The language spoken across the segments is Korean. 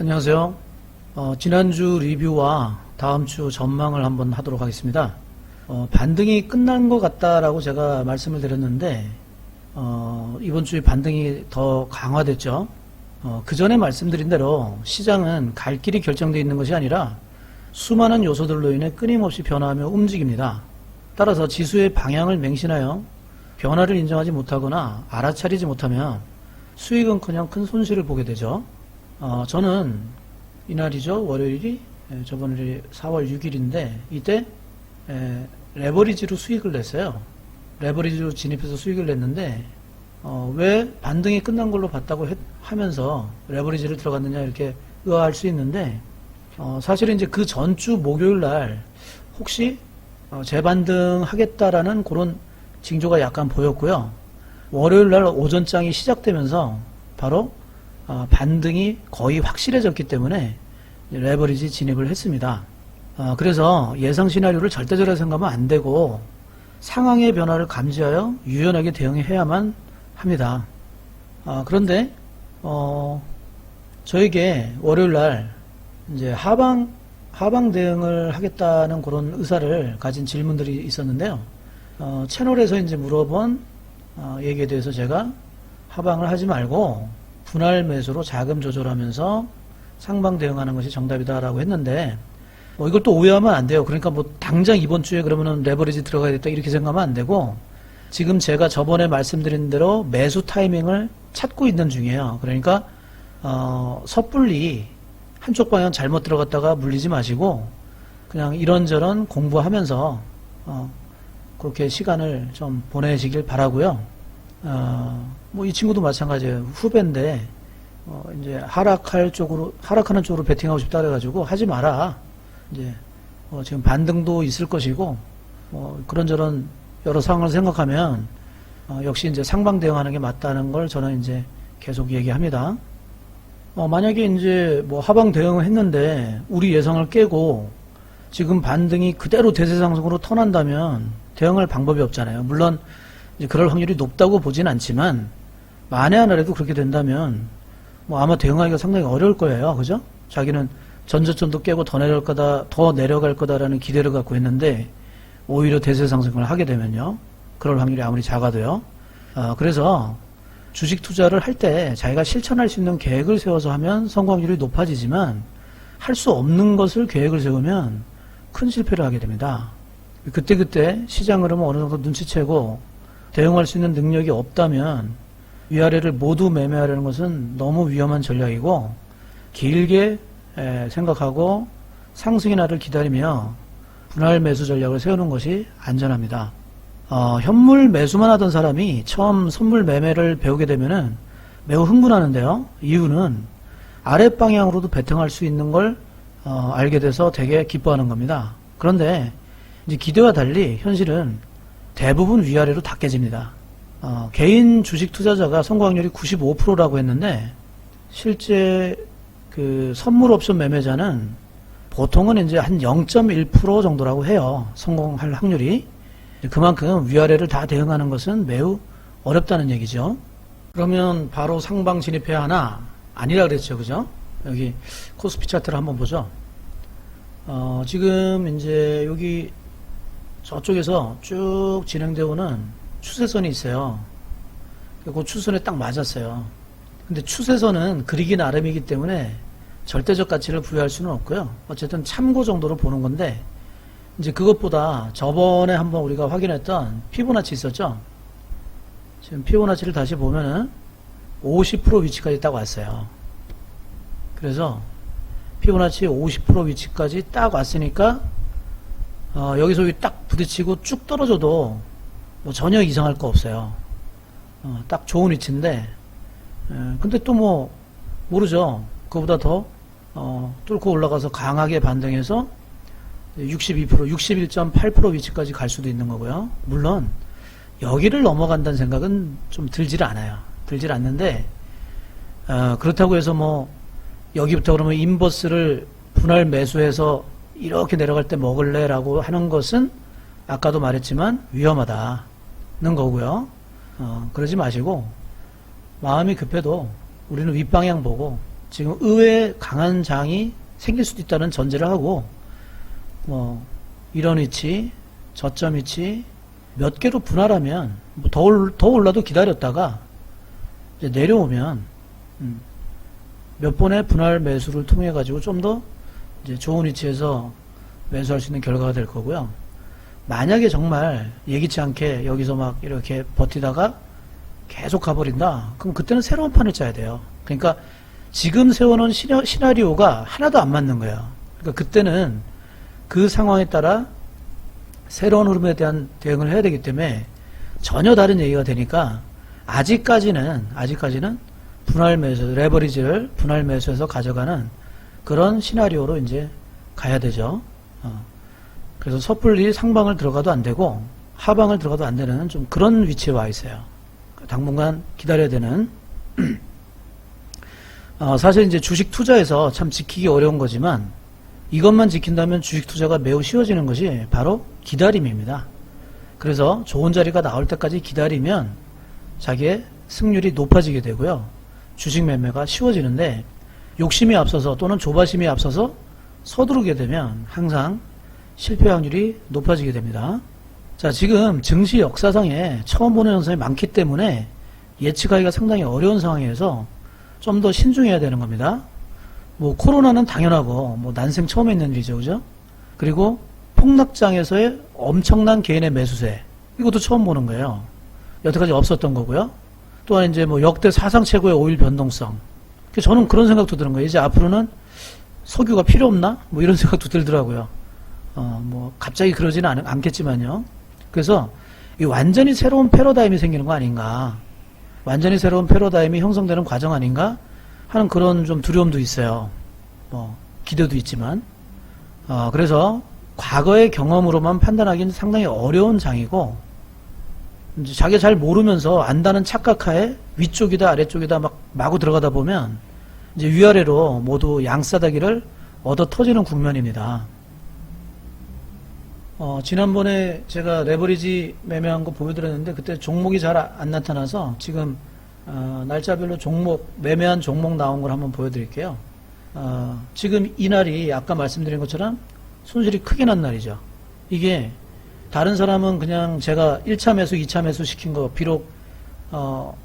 안녕하세요. 어, 지난주 리뷰와 다음 주 전망을 한번 하도록 하겠습니다. 어, 반등이 끝난 것 같다라고 제가 말씀을 드렸는데, 어, 이번 주에 반등이 더 강화됐죠. 어, 그 전에 말씀드린 대로 시장은 갈 길이 결정되어 있는 것이 아니라 수많은 요소들로 인해 끊임없이 변화하며 움직입니다. 따라서 지수의 방향을 맹신하여 변화를 인정하지 못하거나 알아차리지 못하면 수익은 그냥 큰 손실을 보게 되죠. 어, 저는 이날이죠. 월요일이 에, 저번에 4월 6일인데 이때 에, 레버리지로 수익을 냈어요. 레버리지로 진입해서 수익을 냈는데 어, 왜 반등이 끝난 걸로 봤다고 했- 하면서 레버리지를 들어갔느냐 이렇게 의아할 수 있는데 어, 사실은 이제 그 전주 목요일 날 혹시 어, 재반등 하겠다라는 그런 징조가 약간 보였고요. 월요일 날 오전장이 시작되면서 바로 어, 반등이 거의 확실해졌기 때문에 레버리지 진입을 했습니다. 어, 그래서 예상 시나리오를 절대적으로 생각하면 안 되고 상황의 변화를 감지하여 유연하게 대응해야만 합니다. 아, 그런데 어, 저에게 월요일 날 이제 하방 하방 대응을 하겠다는 그런 의사를 가진 질문들이 있었는데요. 어, 채널에서 이제 물어본 어, 얘기에 대해서 제가 하방을 하지 말고 분할 매수로 자금 조절하면서 상방 대응하는 것이 정답이다라고 했는데 뭐 이걸 또 오해하면 안 돼요. 그러니까 뭐 당장 이번 주에 그러면은 레버리지 들어가야 겠다 이렇게 생각하면 안 되고 지금 제가 저번에 말씀드린 대로 매수 타이밍을 찾고 있는 중이에요. 그러니까 어, 섣불리 한쪽 방향 잘못 들어갔다가 물리지 마시고 그냥 이런저런 공부하면서 어, 그렇게 시간을 좀 보내시길 바라고요. 어, 뭐 이 친구도 마찬가지예요. 후배인데 어, 이제 하락할 쪽으로 하락하는 쪽으로 베팅하고 싶다 그래가지고 하지 마라. 이제 어, 지금 반등도 있을 것이고 뭐 그런저런 여러 상황을 생각하면 어, 역시 이제 상방 대응하는 게 맞다는 걸 저는 이제 계속 얘기합니다. 어, 만약에 이제 뭐 하방 대응을 했는데 우리 예상을 깨고 지금 반등이 그대로 대세 상승으로 턴한다면 대응할 방법이 없잖아요. 물론 그럴 확률이 높다고 보진 않지만 만에 하나라도 그렇게 된다면 뭐 아마 대응하기가 상당히 어려울 거예요. 그죠? 자기는 전저점도 깨고 더 내려갈 거다, 더 내려갈 거다라는 기대를 갖고 있는데 오히려 대세 상승을 하게 되면요. 그럴 확률이 아무리 작아도요. 어, 그래서 주식 투자를 할 때 자기가 실천할 수 있는 계획을 세워서 하면 성공률이 높아지지만 할 수 없는 것을 계획을 세우면 큰 실패를 하게 됩니다. 그때그때 시장 흐름을 어느 정도 눈치채고 대응할 수 있는 능력이 없다면 위아래를 모두 매매하려는 것은 너무 위험한 전략이고 길게 에, 생각하고 상승의 날을 기다리며 분할 매수 전략을 세우는 것이 안전합니다. 어, 현물 매수만 하던 사람이 처음 선물 매매를 배우게 되면은 매우 흥분하는데요. 이유는 아랫방향으로도 배팅할 수 있는 걸 어, 알게 돼서 되게 기뻐하는 겁니다. 그런데 이제 기대와 달리 현실은 대부분 위아래로 다 깨집니다. 어, 개인 주식 투자자가 성공률이 95%라고 했는데 실제 그 선물 옵션 매매자는 보통은 이제 한 0.1% 정도라고 해요. 성공할 확률이. 그만큼 위아래를 다 대응하는 것은 매우 어렵다는 얘기죠. 그러면 바로 상방 진입해야 하나? 아니라 그랬죠. 그죠? 여기 코스피 차트를 한번 보죠. 어, 지금 이제 여기 저쪽에서 쭉 진행되어 오는 추세선이 있어요. 그 추세선에 딱 맞았어요. 근데 추세선은 그리기 나름이기 때문에 절대적 가치를 부여할 수는 없고요. 어쨌든 참고 정도로 보는 건데 이제 그것보다 저번에 한번 우리가 확인했던 피보나치 있었죠? 지금 피보나치를 다시 보면은 50% 위치까지 딱 왔어요. 그래서 피보나치 50% 위치까지 딱 왔으니까 어, 여기서 여기 딱 부딪히고 쭉 떨어져도 뭐 전혀 이상할 거 없어요. 어, 딱 좋은 위치인데 에, 근데 또 뭐 모르죠. 그보다 더 어, 뚫고 올라가서 강하게 반등해서 62%, 61.8% 위치까지 갈 수도 있는 거고요. 물론 여기를 넘어간다는 생각은 좀 들질 않아요. 들질 않는데 어, 그렇다고 해서 뭐 여기부터 그러면 인버스를 분할 매수해서 이렇게 내려갈 때 먹을래라고 하는 것은 아까도 말했지만 위험하다는 거고요. 어, 그러지 마시고 마음이 급해도 우리는 윗방향 보고 지금 의외 강한 장이 생길 수도 있다는 전제를 하고 뭐 이런 위치, 저점 위치 몇 개로 분할하면 뭐더 올- 더 올라도 기다렸다가 내려오면 음, 몇 번의 분할 매수를 통해 가지고 좀 더 좋은 위치에서 매수할 수 있는 결과가 될 거고요. 만약에 정말 예기치 않게 여기서 막 이렇게 버티다가 계속 가버린다. 그럼 그때는 새로운 판을 짜야 돼요. 그러니까 지금 세워놓은 시나- 시나 리오가 하나도 안 맞는 거예요. 그러니까 그때는 그 상황에 따라 새로운 흐름에 대한 대응을 해야 되기 때문에 전혀 다른 얘기가 되니까 아직까지는 아직까지는 분할 매수 레버리지를 분할 매수해서 가져가는 그런 시나리오로 이제 가야 되죠. 어. 그래서 섣불리 상방을 들어가도 안 되고 하방을 들어가도 안 되는 좀 그런 위치에 와 있어요. 당분간 기다려야 되는. 어, 사실 이제 주식 투자에서 참 지키기 어려운 거지만 이것만 지킨다면 주식 투자가 매우 쉬워지는 것이 바로 기다림입니다. 그래서 좋은 자리가 나올 때까지 기다리면 자기의 승률이 높아지게 되고요. 주식 매매가 쉬워지는데 욕심이 앞서서 또는 조바심이 앞서서 서두르게 되면 항상 실패 확률이 높아지게 됩니다. 자, 지금 증시 역사상에 처음 보는 현상이 많기 때문에 예측하기가 상당히 어려운 상황에서 좀 더 신중해야 되는 겁니다. 뭐 코로나는 당연하고 뭐 난생 처음 있는 일이죠, 그죠? 그리고 폭락장에서의 엄청난 개인의 매수세 이것도 처음 보는 거예요. 여태까지 없었던 거고요. 또한 이제 뭐 역대 사상 최고의 오일 변동성. 그래서 저는 그런 생각도 드는 거예요. 이제 앞으로는 석유가 필요 없나? 뭐 이런 생각도 들더라고요. 어, 뭐 갑자기 그러지는 않, 않겠지만요. 그래서 이 완전히 새로운 패러다임이 생기는 거 아닌가? 완전히 새로운 패러다임이 형성되는 과정 아닌가? 하는 그런 좀 두려움도 있어요. 뭐 기대도 있지만. 어, 그래서 과거의 경험으로만 판단하기는 상당히 어려운 장이고 자기가 잘 모르면서 안다는 착각하에 위쪽이다 아래쪽이다 막 마구 들어가다 보면 이제 위아래로 모두 양싸다기를 얻어 터지는 국면입니다. 어, 지난번에 제가 레버리지 매매한 거 보여드렸는데 그때 종목이 잘 안 나타나서 지금 어, 날짜별로 종목 매매한 종목 나온 걸 한번 보여드릴게요. 어, 지금 이 날이 아까 말씀드린 것처럼 손실이 크게 난 날이죠. 이게 다른 사람은 그냥 제가 1차 매수, 2차 매수 시킨 거 비록 어,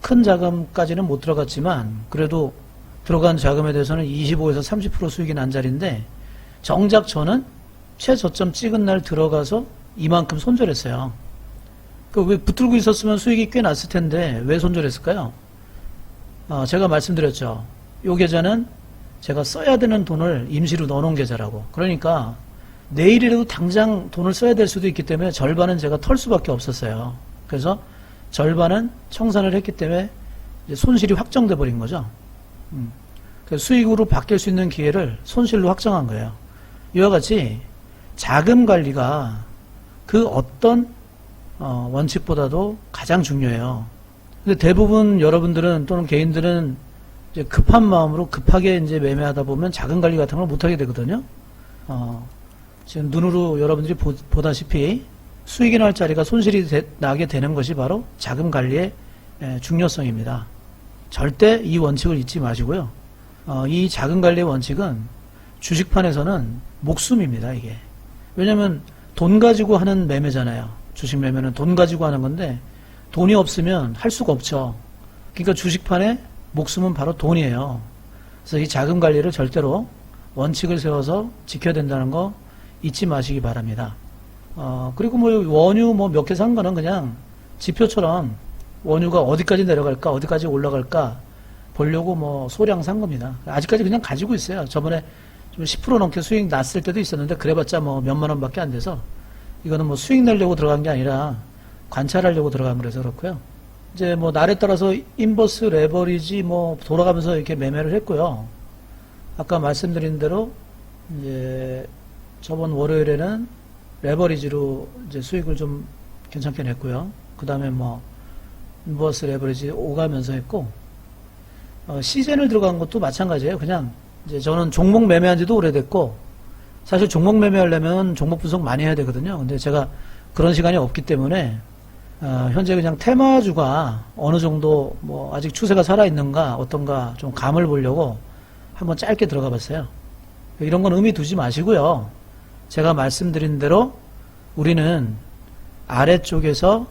큰 자금까지는 못 들어갔지만 그래도 들어간 자금에 대해서는 25에서 30% 수익이 난 자리인데 정작 저는 최저점 찍은 날 들어가서 이만큼 손절했어요. 그왜 붙들고 있었으면 수익이 꽤 났을 텐데 왜 손절했을까요? 어, 제가 말씀드렸죠. 요 계좌는 제가 써야 되는 돈을 임시로 넣어놓은 계좌라고. 그러니까 내일이라도 당장 돈을 써야 될 수도 있기 때문에 절반은 제가 털 수밖에 없었어요. 그래서 절반은 청산을 했기 때문에 손실이 확정돼 버린 거죠. 음. 수익으로 바뀔 수 있는 기회를 손실로 확정한 거예요. 이와 같이 자금 관리가 그 어떤 어, 원칙보다도 가장 중요해요. 근데 대부분 여러분들은 또는 개인들은 급한 마음으로 급하게 이제 매매하다 보면 자금 관리 같은 걸 못하게 되거든요. 어, 지금 눈으로 여러분들이 보, 다시피 수익이 날 자리가 손실이 되- 나게 되는 것이 바로 자금 관리의 에, 중요성입니다. 절대 이 원칙을 잊지 마시고요. 어, 이 자금 관리의 원칙은 주식판에서는 목숨입니다, 이게. 왜냐면 돈 가지고 하는 매매잖아요. 주식 매매는 돈 가지고 하는 건데 돈이 없으면 할 수가 없죠. 그러니까 주식판의 목숨은 바로 돈이에요. 그래서 이 자금 관리를 절대로 원칙을 세워서 지켜야 된다는 거 잊지 마시기 바랍니다. 어, 그리고 뭐 원유 뭐 몇 개 산 거는 그냥 지표처럼 원유가 어디까지 내려갈까, 어디까지 올라갈까 보려고 뭐 소량 산 겁니다. 아직까지 그냥 가지고 있어요. 저번에 좀 10% 넘게 수익 났을 때도 있었는데 그래봤자 뭐 몇만 원밖에 안 돼서 이거는 뭐 수익 내려고 들어간 게 아니라 관찰하려고 들어간 거라서 그렇고요. 이제 뭐 날에 따라서 인버스 레버리지 뭐 돌아가면서 이렇게 매매를 했고요. 아까 말씀드린 대로 이제 저번 월요일에는 레버리지로 이제 수익을 좀 괜찮게 냈고요. 그 다음에 뭐 인버스 레버리지 오가면서 했고 어, 시즌을 들어간 것도 마찬가지예요. 그냥 이제 저는 종목 매매한 지도 오래됐고 사실 종목 매매하려면 종목 분석 많이 해야 되거든요. 근데 제가 그런 시간이 없기 때문에 어, 현재 그냥 테마주가 어느 정도 뭐 아직 추세가 살아 있는가 어떤가 좀 감을 보려고 한번 짧게 들어가 봤어요. 이런 건 의미 두지 마시고요. 제가 말씀드린 대로 우리는 아래쪽에서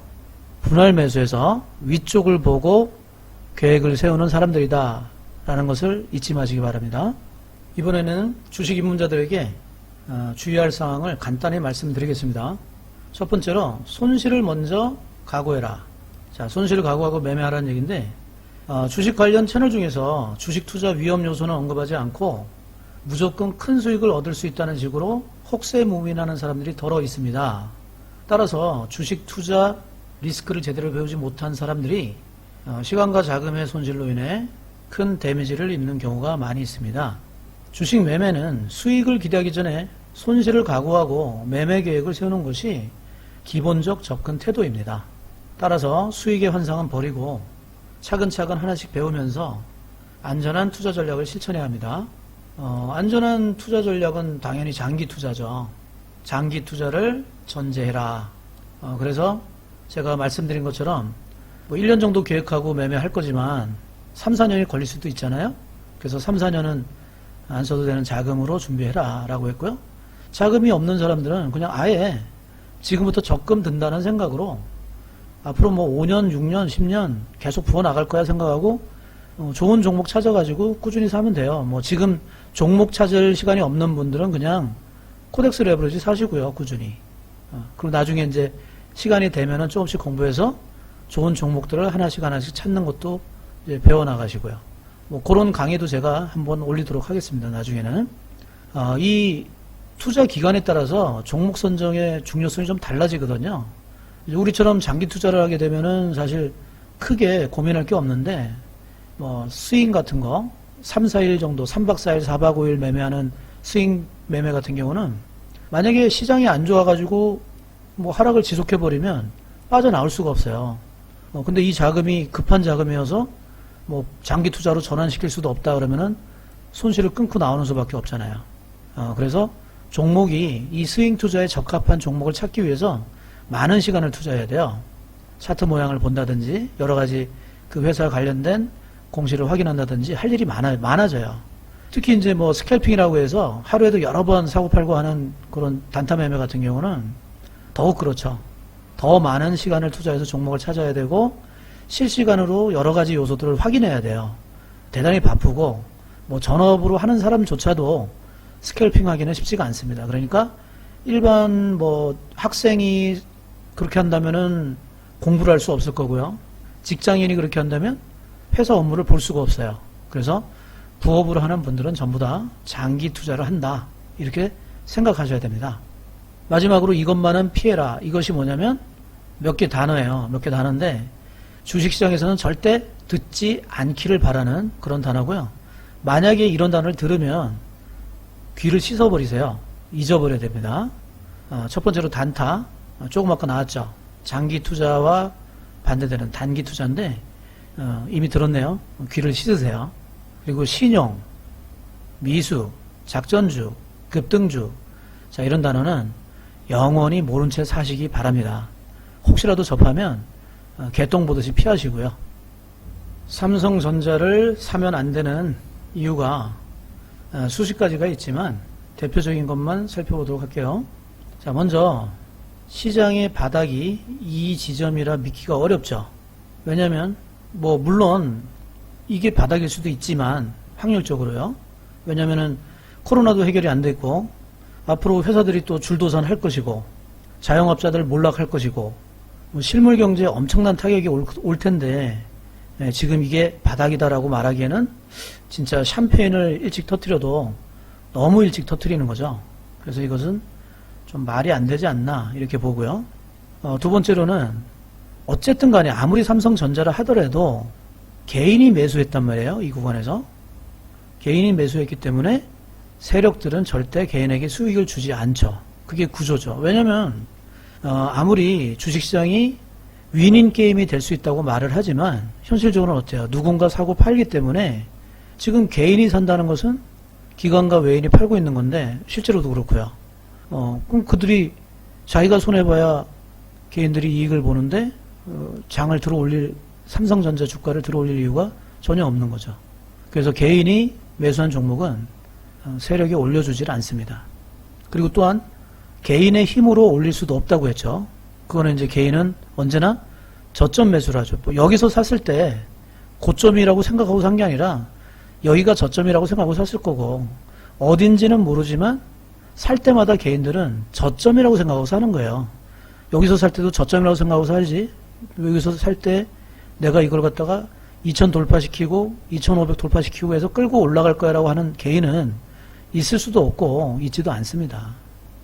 분할 매수해서 위쪽을 보고 계획을 세우는 사람들이다. 라는 것을 잊지 마시기 바랍니다. 이번에는 주식 입문자들에게 어, 주의할 사항을 간단히 말씀드리겠습니다. 첫 번째로 손실을 먼저 각오해라. 자, 손실을 각오하고 매매하라는 얘기인데 어, 주식 관련 채널 중에서 주식 투자 위험 요소는 언급하지 않고 무조건 큰 수익을 얻을 수 있다는 식으로 혹세 무민하는 사람들이 더러 있습니다. 따라서 주식 투자 리스크를 제대로 배우지 못한 사람들이 어, 시간과 자금의 손실로 인해 큰 데미지를 입는 경우가 많이 있습니다. 주식 매매는 수익을 기대하기 전에 손실을 각오하고 매매 계획을 세우는 것이 기본적 접근 태도입니다. 따라서 수익의 환상은 버리고 차근차근 하나씩 배우면서 안전한 투자 전략을 실천해야 합니다. 어, 안전한 투자 전략은 당연히 장기 투자죠. 장기 투자를 전제해라. 어, 그래서 제가 말씀드린 것처럼 뭐 1년 정도 계획하고 매매할 거지만 3, 4년이 걸릴 수도 있잖아요. 그래서 3, 4년은 안 써도 되는 자금으로 준비해라 라고 했고요. 자금이 없는 사람들은 그냥 아예 지금부터 적금 든다는 생각으로 앞으로 뭐 5년, 6년, 10년 계속 부어 나갈 거야 생각하고 어, 좋은 종목 찾아가지고 꾸준히 사면 돼요. 뭐 지금 종목 찾을 시간이 없는 분들은 그냥 코덱스 레버리지 사시고요. 꾸준히. 어, 그리고 나중에 이제 시간이 되면은 조금씩 공부해서 좋은 종목들을 하나씩 하나씩 찾는 것도 배워나가시고요. 뭐 그런 강의도 제가 한번 올리도록 하겠습니다. 나중에는. 어, 이 투자 기간에 따라서 종목 선정의 중요성이 좀 달라지거든요. 우리처럼 장기 투자를 하게 되면은 사실 크게 고민할 게 없는데 뭐 스윙 같은 거 3, 4일 정도 3박 4일, 4박 5일 매매하는 스윙 매매 같은 경우는 만약에 시장이 안 좋아가지고 뭐 하락을 지속해 버리면 빠져나올 수가 없어요. 어, 근데 이 자금이 급한 자금이어서 뭐 장기 투자로 전환시킬 수도 없다 그러면은 손실을 끊고 나오는 수밖에 없잖아요. 어, 그래서 종목이 이 스윙 투자에 적합한 종목을 찾기 위해서 많은 시간을 투자해야 돼요. 차트 모양을 본다든지 여러 가지 그 회사 관련된 공시를 확인한다든지 할 일이 많아, 많아져요. 특히 이제 뭐 스캘핑이라고 해서 하루에도 여러 번 사고 팔고 하는 그런 단타 매매 같은 경우는 더욱 그렇죠. 더 많은 시간을 투자해서 종목을 찾아야 되고 실시간으로 여러 가지 요소들을 확인해야 돼요. 대단히 바쁘고 뭐 전업으로 하는 사람조차도 스캘핑 하기는 쉽지가 않습니다. 그러니까 일반 뭐 학생이 그렇게 한다면은 공부를 할 수 없을 거고요. 직장인이 그렇게 한다면 회사 업무를 볼 수가 없어요. 그래서 부업으로 하는 분들은 전부 다 장기 투자를 한다. 이렇게 생각하셔야 됩니다. 마지막으로 이것만은 피해라. 이것이 뭐냐면 몇 개 단어예요. 몇 개 단어인데 주식시장에서는 절대 듣지 않기를 바라는 그런 단어고요. 만약에 이런 단어를 들으면 귀를 씻어버리세요. 잊어버려야 됩니다. 어, 첫 번째로 단타. 어, 조금 아까 나왔죠. 장기 투자와 반대되는 단기 투자인데 어, 이미 들었네요. 귀를 씻으세요. 그리고 신용, 미수, 작전주, 급등주. 자, 이런 단어는 영원히 모른 채 사시기 바랍니다. 혹시라도 접하면 어, 개똥 보듯이 피하시고요. 삼성전자를 사면 안 되는 이유가 어, 수십 가지가 있지만 대표적인 것만 살펴보도록 할게요. 자, 먼저 시장의 바닥이 이 지점이라 믿기가 어렵죠. 왜냐하면 뭐 물론 이게 바닥일 수도 있지만 확률적으로요. 왜냐하면은 코로나도 해결이 안 됐고 앞으로 회사들이 또 줄도산 할 것이고 자영업자들 몰락할 것이고 뭐 실물 경제에 엄청난 타격이 올, 올 텐데 예, 지금 이게 바닥이다라고 말하기에는 진짜 샴페인을 일찍 터트려도 너무 일찍 터트리는 거죠. 그래서 이것은 좀 말이 안 되지 않나 이렇게 보고요. 어, 두 번째로는 어쨌든 간에 아무리 삼성전자를 하더라도 개인이 매수했단 말이에요. 이 구간에서. 개인이 매수했기 때문에 세력들은 절대 개인에게 수익을 주지 않죠. 그게 구조죠. 왜냐면 어, 아무리 주식시장이 윈인 게임이 될 수 있다고 말을 하지만 현실적으로는 어때요? 누군가 사고 팔기 때문에 지금 개인이 산다는 것은 기관과 외인이 팔고 있는 건데 실제로도 그렇고요. 어, 그럼 그들이 자기가 손해봐야 개인들이 이익을 보는데 어, 장을 들어 올릴 삼성전자 주가를 들어 올릴 이유가 전혀 없는 거죠. 그래서 개인이 매수한 종목은 어, 세력이 올려주질 않습니다. 그리고 또한 개인의 힘으로 올릴 수도 없다고 했죠. 그거는 이제 개인은 언제나 저점 매수를 하죠. 뭐 여기서 샀을 때 고점이라고 생각하고 산 게 아니라 여기가 저점이라고 생각하고 샀을 거고 어딘지는 모르지만 살 때마다 개인들은 저점이라고 생각하고 사는 거예요. 여기서 살 때도 저점이라고 생각하고 살지. 여기서 살 때 내가 이걸 갖다가 2000 돌파시키고 2500 돌파시키고 해서 끌고 올라갈 거야 라고 하는 개인은 있을 수도 없고 있지도 않습니다.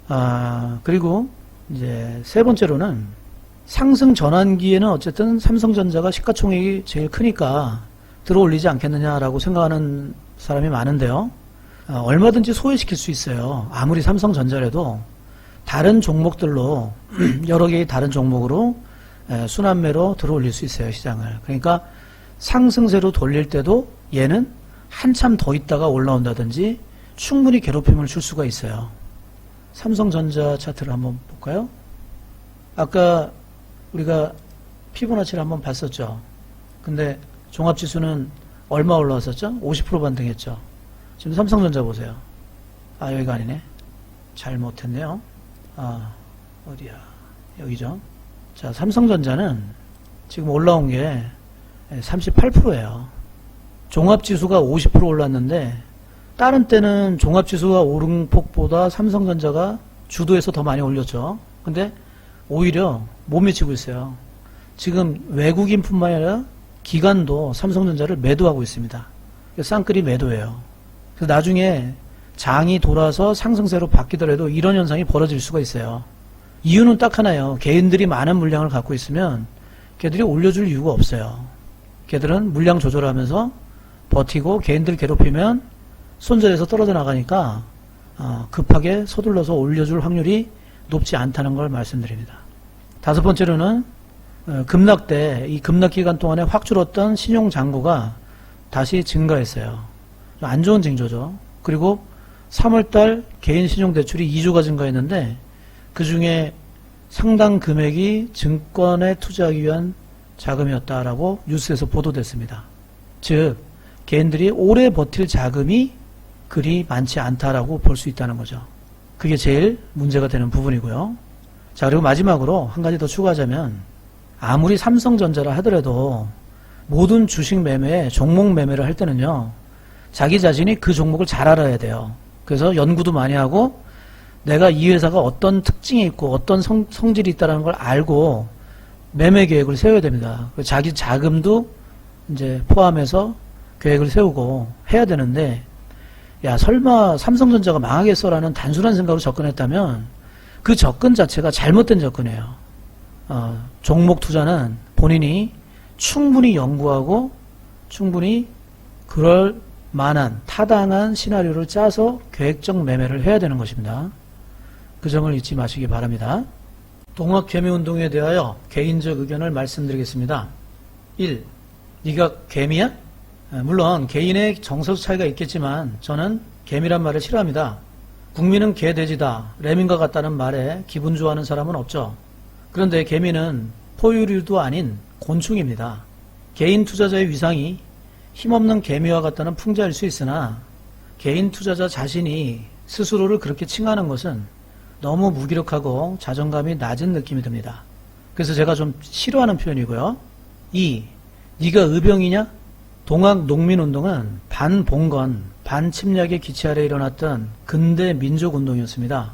아, 그리고 이제 세 번째로는 상승 전환기에는 어쨌든 삼성전자가 시가총액이 제일 크니까 들어올리지 않겠느냐라고 생각하는 사람이 많은데요. 아, 얼마든지 소외시킬 수 있어요. 아무리 삼성전자라도 다른 종목들로 여러 개의 다른 종목으로 에, 순환매로 들어올릴 수 있어요 시장을. 그러니까 상승세로 돌릴 때도 얘는 한참 더 있다가 올라온다든지 충분히 괴롭힘을 줄 수가 있어요. 삼성전자 차트를 한번 볼까요? 아까 우리가 피보나치를 한번 봤었죠. 근데 종합지수는 얼마 올라왔었죠? 50% 반등했죠. 지금 삼성전자 보세요. 아 여기가 아니네. 잘못했네요. 아 어디야? 여기죠. 자 삼성전자는 지금 올라온 게 38%예요. 종합지수가 50% 올랐는데 다른 때는 종합지수가 오른 폭보다 삼성전자가 주도해서 더 많이 올렸죠. 근데 오히려 못 미치고 있어요. 지금 외국인뿐만 아니라 기관도 삼성전자를 매도하고 있습니다. 쌍끌이 매도예요. 그래서 나중에 장이 돌아서 상승세로 바뀌더라도 이런 현상이 벌어질 수가 있어요. 이유는 딱 하나예요. 개인들이 많은 물량을 갖고 있으면 걔들이 올려줄 이유가 없어요. 걔들은 물량 조절하면서 버티고 개인들 괴롭히면 손절해서 떨어져 나가니까 어, 급하게 서둘러서 올려줄 확률이 높지 않다는 걸 말씀드립니다. 다섯 번째로는 어, 급락 때 이 급락 기간 동안에 확 줄었던 신용 잔고가 다시 증가했어요. 안 좋은 징조죠. 그리고 3월달 개인 신용 대출이 2조가 증가했는데 그 중에 상당 금액이 증권에 투자하기 위한 자금이었다라고 뉴스에서 보도됐습니다. 즉 개인들이 오래 버틸 자금이 그리 많지 않다라고 볼 수 있다는 거죠. 그게 제일 문제가 되는 부분이고요. 자, 그리고 마지막으로 한 가지 더 추가하자면 아무리 삼성전자라 하더라도 모든 주식 매매, 종목 매매를 할 때는요. 자기 자신이 그 종목을 잘 알아야 돼요. 그래서 연구도 많이 하고 내가 이 회사가 어떤 특징이 있고 어떤 성, 성질이 있다는 걸 알고 매매 계획을 세워야 됩니다. 자기 자금도 이제 포함해서 계획을 세우고 해야 되는데 야 설마 삼성전자가 망하겠어라는 단순한 생각으로 접근했다면 그 접근 자체가 잘못된 접근이에요. 어, 종목 투자는 본인이 충분히 연구하고 충분히 그럴 만한 타당한 시나리오를 짜서 계획적 매매를 해야 되는 것입니다. 그 점을 잊지 마시기 바랍니다. 동학개미운동에 대하여 개인적 의견을 말씀드리겠습니다. 1. 네가 개미야? 물론 개인의 정서적 차이가 있겠지만 저는 개미란 말을 싫어합니다. 국민은 개돼지다, 레민과 같다는 말에 기분 좋아하는 사람은 없죠. 그런데 개미는 포유류도 아닌 곤충입니다. 개인 투자자의 위상이 힘없는 개미와 같다는 풍자일 수 있으나 개인 투자자 자신이 스스로를 그렇게 칭하는 것은 너무 무기력하고 자존감이 낮은 느낌이 듭니다. 그래서 제가 좀 싫어하는 표현이고요. 2. 네가 의병이냐? 동학 농민운동은 반봉건, 반침략의 기치 아래 일어났던 근대 민족운동이었습니다.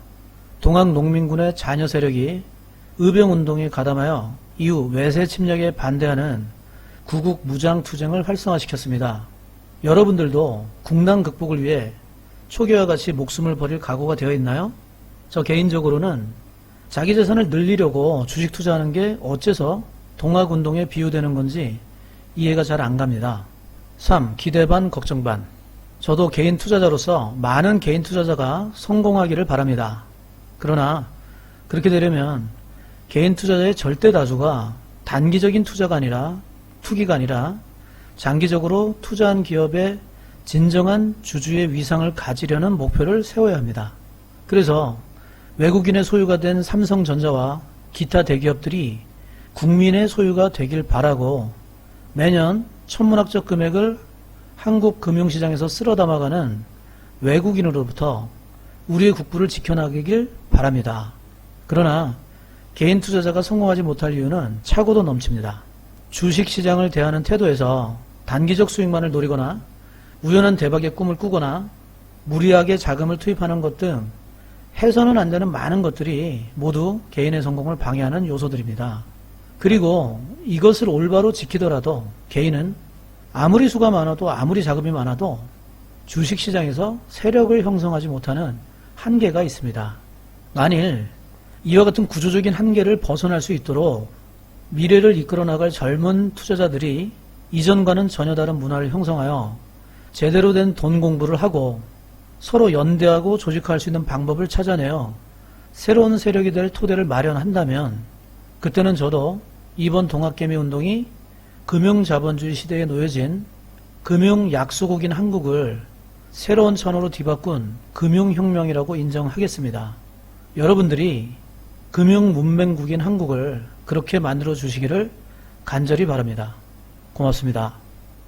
동학 농민군의 자녀 세력이 의병운동에 가담하여 이후 외세 침략에 반대하는 구국 무장투쟁을 활성화시켰습니다. 여러분들도 국난 극복을 위해 초기와 같이 목숨을 버릴 각오가 되어 있나요? 저 개인적으로는 자기 재산을 늘리려고 주식 투자하는 게 어째서 동학운동에 비유되는 건지 이해가 잘 안 갑니다. 3. 기대 반 걱정 반. 저도 개인 투자자로서 많은 개인 투자자가 성공하기를 바랍니다. 그러나 그렇게 되려면 개인 투자자의 절대 다수가 단기적인 투자가 아니라 투기가 아니라 장기적으로 투자한 기업의 진정한 주주의 위상을 가지려는 목표를 세워야 합니다. 그래서 외국인의 소유가 된 삼성전자와 기타 대기업들이 국민의 소유가 되길 바라고 매년 천문학적 금액을 한국 금융시장에서 쓸어 담아가는 외국인으로부터 우리의 국부를 지켜나가길 바랍니다. 그러나 개인 투자자가 성공하지 못할 이유는 차고도 넘칩니다. 주식시장을 대하는 태도에서 단기적 수익만을 노리거나 우연한 대박의 꿈을 꾸거나 무리하게 자금을 투입하는 것 등 해서는 안 되는 많은 것들이 모두 개인의 성공을 방해하는 요소들입니다. 그리고 이것을 올바로 지키더라도 개인은 아무리 수가 많아도 아무리 자금이 많아도 주식시장에서 세력을 형성하지 못하는 한계가 있습니다. 만일 이와 같은 구조적인 한계를 벗어날 수 있도록 미래를 이끌어 나갈 젊은 투자자들이 이전과는 전혀 다른 문화를 형성하여 제대로 된 돈 공부를 하고 서로 연대하고 조직화할 수 있는 방법을 찾아내어 새로운 세력이 될 토대를 마련한다면 그때는 저도 이번 동학개미 운동이 금융자본주의 시대에 놓여진 금융약소국인 한국을 새로운 천으로 뒤바꾼 금융혁명이라고 인정하겠습니다. 여러분들이 금융문맹국인 한국을 그렇게 만들어 주시기를 간절히 바랍니다. 고맙습니다.